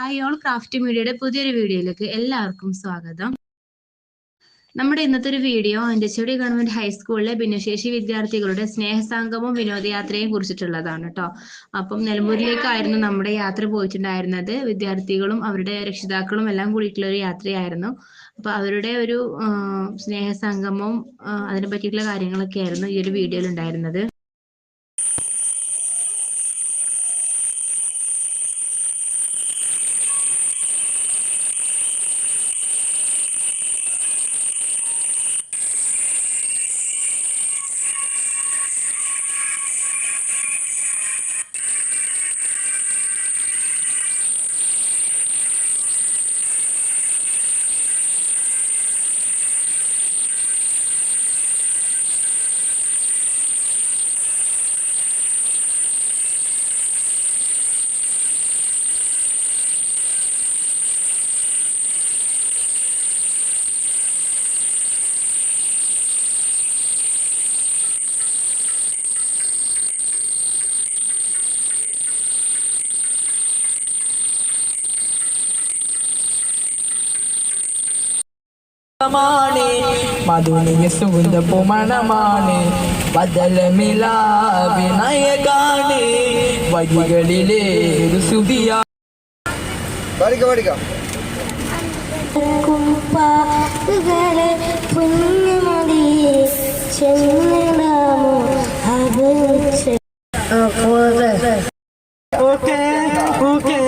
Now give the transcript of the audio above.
Hi all craft മീഡിയയുടെ പുതിയൊരു വീഡിയോയിലേക്ക് എല്ലാവർക്കും സ്വാഗതം. നമ്മുടെ ഇന്നത്തെ ഒരു വീഡിയോ അഞ്ചച്ചേടി ഗവൺമെന്റ് ഹൈസ്കൂളിലെ ഭിന്നശേഷി വിദ്യാർത്ഥികളുടെ സ്നേഹസംഗമവും വിനോദയാത്രയും കുറിച്ചിട്ടുള്ളതാണ് കേട്ടോ അപ്പം നിലമ്പൂരിലേക്കായിരുന്നു നമ്മുടെ യാത്ര പോയിട്ടുണ്ടായിരുന്നത്. വിദ്യാർത്ഥികളും അവരുടെ രക്ഷിതാക്കളും എല്ലാം കൂടിയിട്ടുള്ള ഒരു യാത്രയായിരുന്നു. അപ്പൊ അവരുടെ ഒരു സ്നേഹസംഗമവും അതിനെ പറ്റിയിട്ടുള്ള കാര്യങ്ങളൊക്കെ ആയിരുന്നു ഈ ഒരു വീഡിയോയിൽ ഉണ്ടായിരുന്നത് മാണ് മധുനിയ സുഗന്ധ പുമണമാണ്. ബദലമില വിനായകാണ് വഴികളിലെ ഒരു സുതിയാ കുപ്പാടുകളെ പുണ്യമതിയെ ചെന്നിടാമോ? അകൽച്ച ഓക്കെ ഓക്കെ.